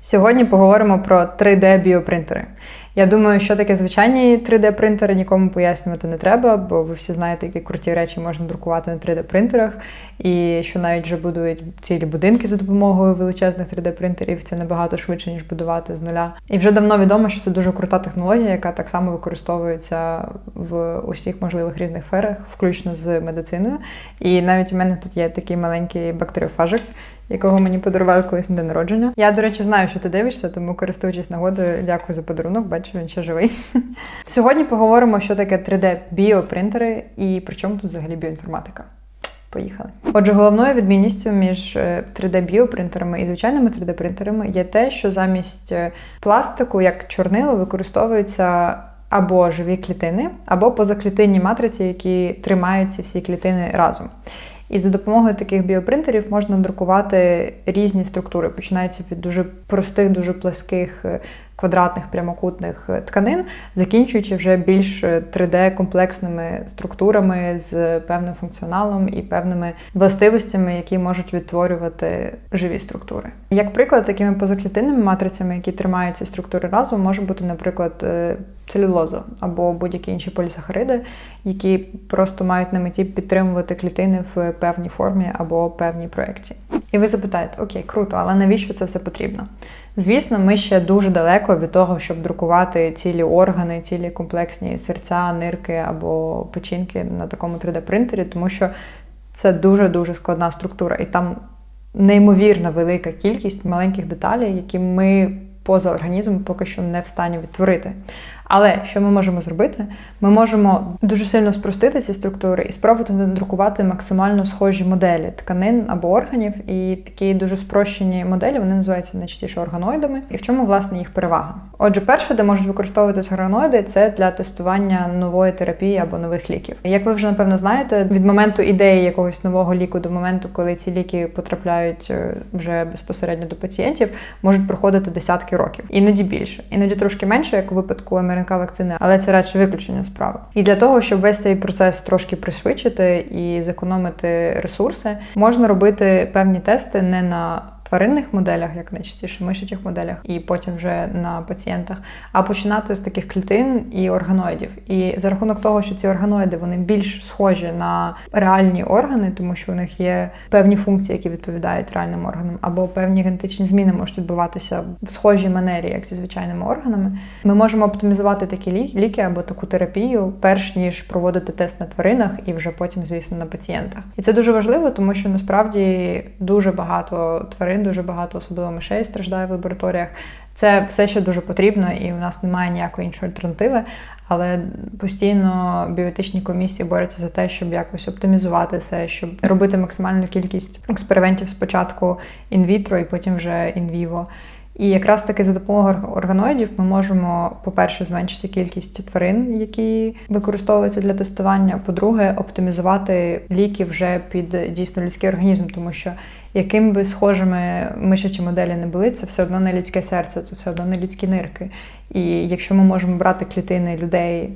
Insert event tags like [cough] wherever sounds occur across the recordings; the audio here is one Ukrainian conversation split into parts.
Сьогодні поговоримо про 3D-біопринтери. Я думаю, що таке звичайні 3D-принтери, нікому пояснювати не треба, бо ви всі знаєте, які круті речі можна друкувати на 3D-принтерах, і що навіть вже будують цілі будинки за допомогою величезних 3D-принтерів. Це набагато швидше, ніж будувати з нуля. І вже давно відомо, що це дуже крута технологія, яка так само використовується в усіх можливих різних сферах, включно з медициною. І навіть у мене тут є такий маленький бактеріофажик, якого мені подарували колись на день народження. Я, до речі, знаю, що ти дивишся, тому користуючись нагодою, дякую за подарунок. Бачу, він ще живий. [laughs] Сьогодні поговоримо, що таке 3D-біопринтери і при чому тут взагалі біоінформатика. Поїхали. Отже, головною відмінністю між 3D-біопринтерами і звичайними 3D-принтерами є те, що замість е, пластику, як чорнило, використовуються або живі клітини, або позаклітинні матриці, які тримають ці всі клітини разом. І за допомогою таких біопринтерів можна друкувати різні структури, починаються від дуже простих, дуже пласких е, квадратних прямокутних е, тканин, закінчуючи вже більш 3D-комплексними е, структурами з певним функціоналом і певними властивостями, які можуть відтворювати живі структури. Як приклад, такими позаклітинними матрицями, які тримають ці структури разом, може бути, наприклад, е, целюлоза або будь-які інші полісахариди, які просто мають на меті підтримувати клітини в певній формі або певній проекції. І ви запитаєте, окей, круто, але навіщо це все потрібно? Звісно, ми ще дуже далеко від того, щоб друкувати цілі органи, цілі комплексні серця, нирки або печінки на такому 3D-принтері, тому що це дуже-дуже складна структура, і там неймовірно велика кількість маленьких деталей, які ми поза організмом поки що не в стані відтворити. Але що ми можемо зробити? Ми можемо дуже сильно спростити ці структури і спробувати надрукувати максимально схожі моделі тканин або органів. І такі дуже спрощені моделі вони називаються найчастіше органоїдами. І в чому власне їх перевага? Отже, перше, де можуть використовуватися органоїди, це для тестування нової терапії або нових ліків. Як ви вже напевно знаєте, від моменту ідеї якогось нового ліку до моменту, коли ці ліки потрапляють е, вже безпосередньо до пацієнтів, можуть проходити десятки років, іноді більше, іноді трошки менше, як у випадку РНК вакцини, але це радше виключення справи. І для того, щоб весь цей процес трошки пришвидшити і зекономити ресурси, можна робити певні тести не на тваринних моделях, як найчастіше мишачих моделях, і потім вже на пацієнтах, а починати з таких клітин і органоїдів. І за рахунок того, що ці органоїди вони більш схожі на реальні органи, тому що у них є певні функції, які відповідають реальним органам, або певні генетичні зміни можуть відбуватися в схожій манері, як зі звичайними органами. Ми можемо оптимізувати такі ліки або таку терапію, перш ніж проводити тест на тваринах і вже потім, звісно, на пацієнтах. І це дуже важливо, тому що насправді дуже багато тварин тварин дуже багато, особливо мишей страждає в лабораторіях. Це все ще дуже потрібно, і у нас немає ніякої іншої альтернативи. Але постійно біотичні комісії борються за те, щоб якось оптимізувати це, щоб робити максимальну кількість експериментів спочатку інвітро і потім вже інвіво. І якраз таки за допомогою органоїдів ми можемо, по-перше, зменшити кількість тварин, які використовуються для тестування. По-друге, оптимізувати ліки вже під дійсно людський організм, тому що яким би схожими мишачі моделі не були, це все одно не людське серце, це все одно не людські нирки. І якщо ми можемо брати клітини людей,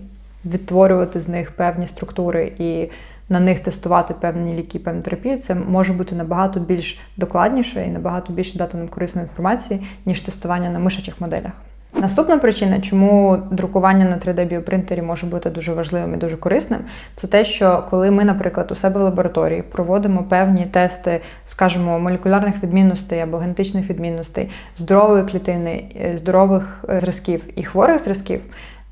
відтворювати з них певні структури і на них тестувати певні ліки, певні терапії, це може бути набагато більш докладніше і набагато більше дати нам корисної інформації, ніж тестування на мишачих моделях. Наступна причина, чому друкування на 3D-біопринтері може бути дуже важливим і дуже корисним, це те, що коли ми, наприклад, у себе в лабораторії проводимо певні тести, скажімо, молекулярних відмінностей або генетичних відмінностей, здорової клітини, е, здорових е, зразків і хворих зразків,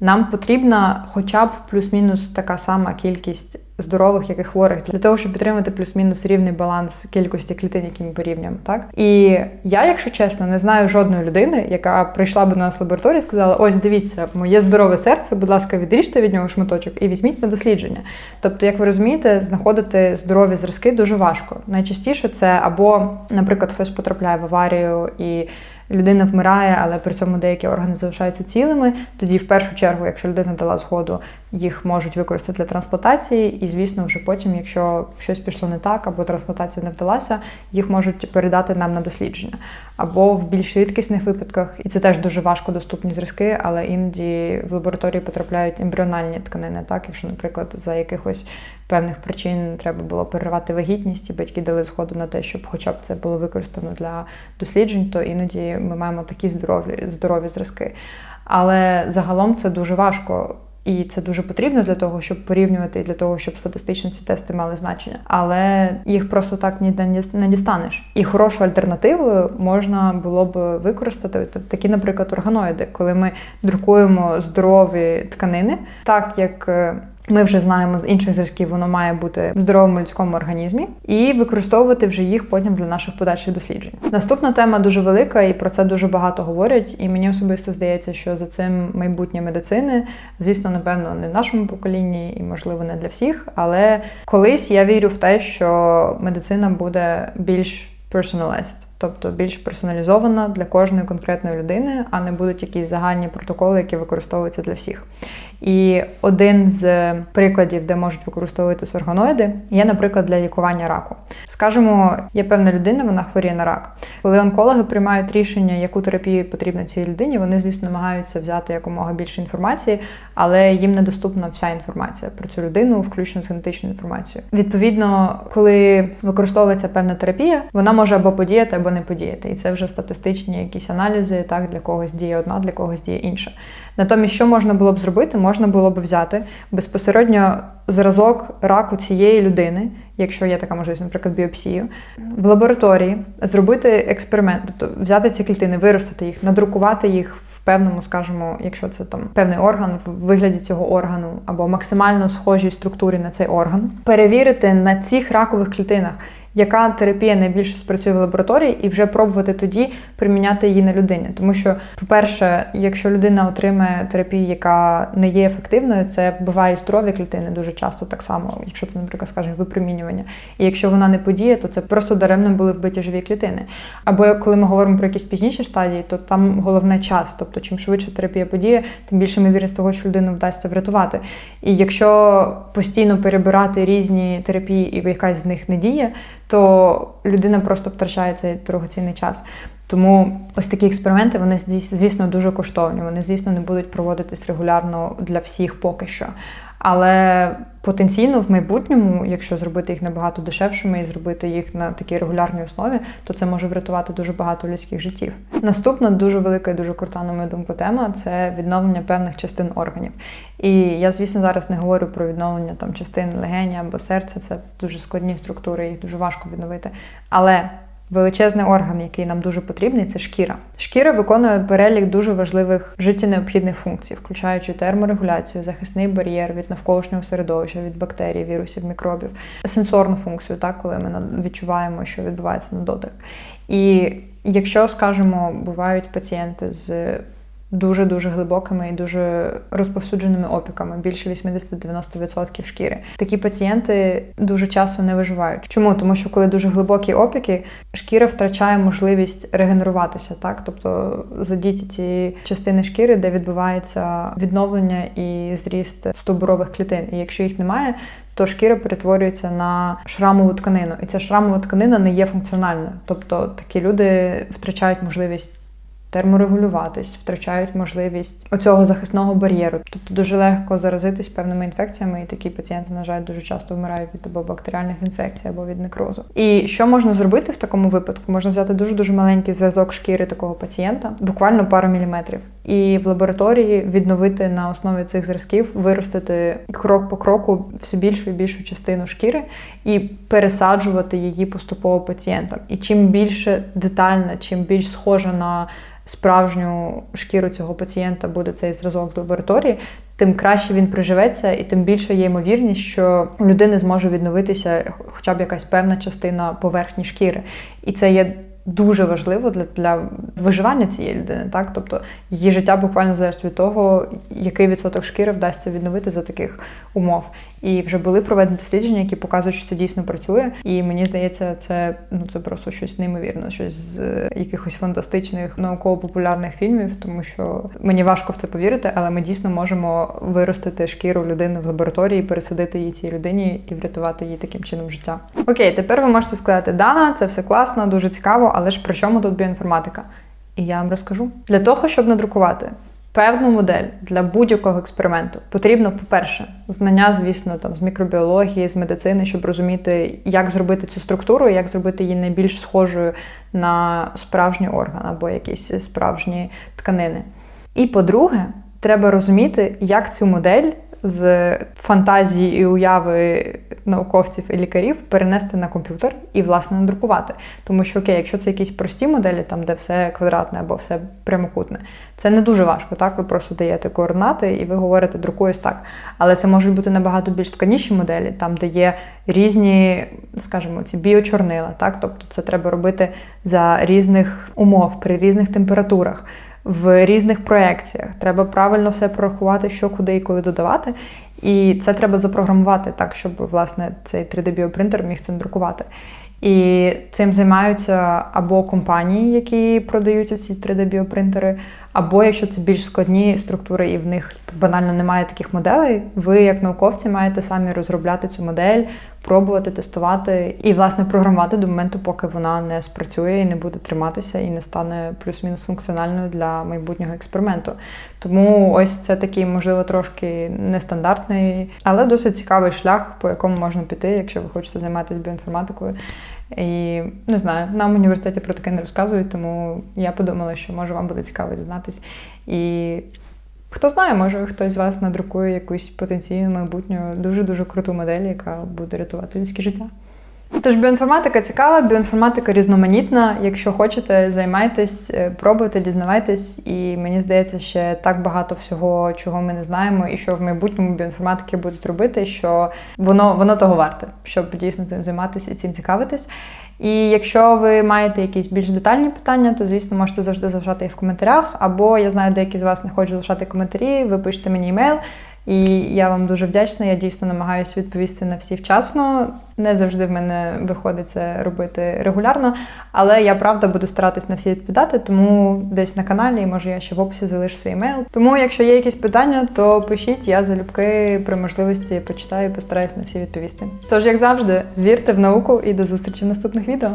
нам потрібна хоча б плюс-мінус така сама кількість здорових, як і хворих, для того, щоб підтримати плюс-мінус рівний баланс кількості клітин, які ми порівнюємо. Так і я, якщо чесно, не знаю жодної людини, яка прийшла б до нас в лабораторію і сказала: Ось, дивіться, моє здорове серце, будь ласка, відріжте від нього шматочок і візьміть на дослідження. Тобто, як ви розумієте, знаходити здорові зразки дуже важко. Найчастіше це або, наприклад, хтось потрапляє в аварію і людина вмирає, але при цьому деякі органи залишаються цілими. Тоді, в першу чергу, якщо людина дала згоду, їх можуть використати для трансплантації, і, звісно, вже потім, якщо щось пішло не так, або трансплантація не вдалася, їх можуть передати нам на дослідження. Або в більш рідкісних випадках, і це теж дуже важко доступні зразки, але іноді в лабораторії потрапляють ембріональні тканини, так, якщо, наприклад, за якихось певних причин треба було переривати вагітність, і батьки дали згоду на те, щоб хоча б це було використано для досліджень, то іноді ми маємо такі здорові, здорові зразки. Але загалом це дуже важко. І це дуже потрібно для того, щоб порівнювати і для того, щоб статистично ці тести мали значення. Але їх просто так ніде не дістанеш. І хорошу альтернативою можна було б використати такі, наприклад, органоїди, коли ми друкуємо здорові тканини, так як е, ми вже знаємо з інших зразків, воно має бути в здоровому людському організмі, і використовувати вже їх потім для наших подальших досліджень. Наступна тема дуже велика, і про це дуже багато говорять. І мені особисто здається, що за цим майбутнє медицини, звісно, напевно, не в нашому поколінні, і можливо не для всіх. Але колись я вірю в те, що медицина буде більш personalized, тобто більш персоналізована для кожної конкретної людини, а не будуть якісь загальні протоколи, які використовуються для всіх. І один з прикладів, де можуть використовуватися органоїди, є, наприклад, для лікування раку. Скажемо, є певна людина, вона хворіє на рак. Коли онкологи приймають рішення, яку терапію потрібна цій людині, вони, звісно, намагаються взяти якомога більше інформації, але їм недоступна вся інформація про цю людину, включно з генетичною інформацією. Відповідно, коли використовується певна терапія, вона може або подіяти, або не подіяти. І це вже статистичні якісь аналізи. Так для когось діє одна, для когось діє інша. Натомість, що можна було б зробити, можна було б взяти безпосередньо зразок раку цієї людини, якщо є така можливість, наприклад, біопсію, в лабораторії зробити експеримент, тобто взяти ці клітини, виростити їх, надрукувати їх в певному, скажімо, якщо це там певний орган в вигляді цього органу, або максимально схожій структурі на цей орган, перевірити на цих ракових клітинах яка терапія найбільше спрацює в лабораторії, і вже пробувати тоді приміняти її на людині. Тому що, по-перше, якщо людина отримає терапію, яка не є ефективною, це вбиває здоров'я клітини дуже часто так само, якщо це, наприклад, скажімо, випромінювання. І якщо вона не подіє, то це просто даремно були вбиті живі клітини. Або коли ми говоримо про якісь пізніші стадії, то там головне час. Тобто, чим швидше терапія подіє, тим більше ймовірність того, що людину вдасться врятувати. І якщо постійно перебирати різні терапії, і якась з них не діє, то людина просто втрачає цей дорогоцінний час. Тому ось такі експерименти, вони звісно дуже коштовні. Вони, звісно, не будуть проводитись регулярно для всіх поки що. Але потенційно в майбутньому, якщо зробити їх набагато дешевшими і зробити їх на такій регулярній основі, то це може врятувати дуже багато людських життів. Наступна дуже велика і дуже крута, на мою думку, тема це відновлення певних частин органів. І я, звісно, зараз не говорю про відновлення там частин легеня або серця. Це дуже складні структури, їх дуже важко відновити. Але Величезний орган, який нам дуже потрібний, це шкіра. Шкіра виконує перелік дуже важливих життєнеобхідних функцій, включаючи терморегуляцію, захисний бар'єр від навколишнього середовища, від бактерій, вірусів, мікробів, сенсорну функцію, так коли ми відчуваємо, що відбувається на дотик. І якщо, скажімо, бувають пацієнти з дуже-дуже глибокими і дуже розповсюдженими опіками, більше 80-90% шкіри. Такі пацієнти дуже часто не виживають. Чому? Тому що коли дуже глибокі опіки, шкіра втрачає можливість регенеруватися, так тобто задіті ці частини шкіри, де відбувається відновлення і зріст стовбурових клітин. І якщо їх немає, то шкіра перетворюється на шрамову тканину, і ця шрамова тканина не є функціональною. Тобто такі люди втрачають можливість терморегулюватись, втрачають можливість оцього захисного бар'єру. Тобто дуже легко заразитись певними інфекціями, і такі пацієнти, на жаль, дуже часто вмирають від або бактеріальних інфекцій, або від некрозу. І що можна зробити в такому випадку? Можна взяти дуже дуже маленький зразок шкіри такого пацієнта, буквально пару міліметрів, і в лабораторії відновити на основі цих зразків, виростити крок по кроку все більшу і більшу частину шкіри і пересаджувати її поступово пацієнтам. І чим більше детальна, чим більш схожа на справжню шкіру цього пацієнта буде цей зразок з лабораторії, тим краще він приживеться, і тим більше є ймовірність, що у людини зможе відновитися хоча б якась певна частина поверхні шкіри. І це є дуже важливо для для виживання цієї людини. Так? Тобто її життя буквально залежить від того, який відсоток шкіри вдасться відновити за таких умов. І вже були проведені дослідження, які показують, що це дійсно працює. І мені здається, це ну це просто щось неймовірне, щось з якихось фантастичних науково-популярних фільмів, тому що мені важко в це повірити, але ми дійсно можемо виростити шкіру людини в лабораторії, пересадити її цій людині і врятувати її таким чином життя. Окей, тепер ви можете сказати, Дана, це все класно, дуже цікаво, але ж при чому тут біоінформатика? І я вам розкажу для того, щоб надрукувати Певну модель для будь-якого експерименту потрібно, по-перше, знання, звісно, там з мікробіології, з медицини, щоб розуміти, як зробити цю структуру, як зробити її найбільш схожою на справжній орган або якісь справжні тканини. І по-друге, треба розуміти, як цю модель з фантазії і уяви науковців і лікарів перенести на комп'ютер і, власне, надрукувати. Тому що, окей, якщо це якісь прості моделі, там де все квадратне або все прямокутне, це не дуже важко. Так, ви просто даєте координати і ви говорите, друкуюсь так. Але це можуть бути набагато більш тканіші моделі, там, де є різні, скажімо, ці біочорнила. Так, тобто це треба робити за різних умов, при різних температурах в різних проекціях. Треба правильно все прорахувати, що куди і коли додавати. І це треба запрограмувати так, щоб власне цей 3D-біопринтер міг це друкувати. І цим займаються або компанії, які продають ці 3D-біопринтери, або якщо це більш складні структури, і в них банально немає таких моделей, ви, як науковці, маєте самі розробляти цю модель, пробувати, тестувати і, власне, програмувати до моменту, поки вона не спрацює і не буде триматися, і не стане плюс-мінус функціональною для майбутнього експерименту. Тому ось це такий, можливо, трошки нестандартний, але досить цікавий шлях, по якому можна піти, якщо ви хочете займатися біоінформатикою. І не знаю, нам в університеті про таке не розказують, тому я подумала, що може вам буде цікаво дізнатись. І хто знає, може хтось з вас надрукує якусь потенційну майбутню дуже-дуже круту модель, яка буде рятувати людське життя. Тож біоінформатика цікава, біоінформатика різноманітна. Якщо хочете, займайтесь, е, пробуйте, дізнавайтесь, і мені здається, ще так багато всього, чого ми не знаємо, і що в майбутньому біоінформатики будуть робити, що воно воно того варте, щоб дійсно цим займатися і цим цікавитись. І якщо ви маєте якісь більш детальні питання, то звісно можете завжди залишати їх в коментарях. Або я знаю, деякі з вас не хочуть залишати коментарі, ви пишете мені емейл. І я вам дуже вдячна. Я дійсно намагаюся відповісти на всі вчасно. Не завжди в мене виходить це робити регулярно, але я правда буду старатись на всі відповідати, тому десь на каналі, може я ще в описі залишу свій емейл. Тому, якщо є якісь питання, то пишіть, я залюбки при можливості почитаю і постараюсь на всі відповісти. Тож, як завжди, вірте в науку і до зустрічі в наступних відео.